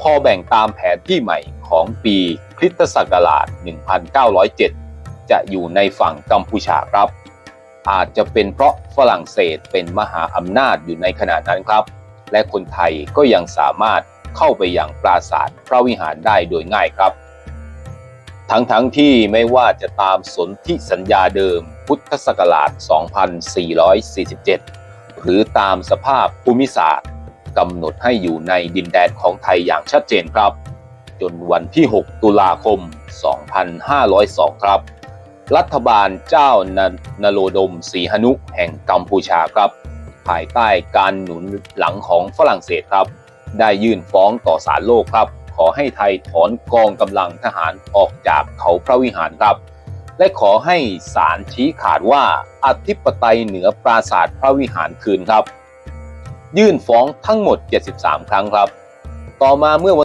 พอแบ่งตามแผนที่ใหม่ของปีคริสตศักราช 1907 จะอยู่ในฝั่งกัมพูชาครับ อาจจะเป็นเพราะฝรั่งเศสเป็นมหาอำนาจอยู่ในขณะนั้นครับ และคนไทยก็ยังสามารถเข้าไปอยังปราสาทพระวิหารได้โดยง่ายครับ ทั้งๆทที่ไม่ว่าจะตามสนธิสัญญาเดิมพุทธศักราช 2447 หรือตามสภาพภูมิศาสตร์ กำหนดให้อยู่ในดินแดนของไทยอย่างชัดเจนครับ จนวันที่ 6 ตุลาคม 2502 ครับ รัฐบาลเจ้านนโรดมศรีหนุแห่งกัมพูชาครับ ภายใต้การหนุนหลังของฝรั่งเศสครับ ได้ยื่นฟ้องต่อศาลโลกครับ ขอให้ไทยถอนกองกำลังทหารออกจากเขาพระวิหารครับและขอให้ศาลชี้ขาดว่าอธิปไตยเหนือปราสาทพระวิหารคืนครับ ยื่นฟ้องทั้งหมด 73 ครั้งครับ ต่อมาเมื่อวัน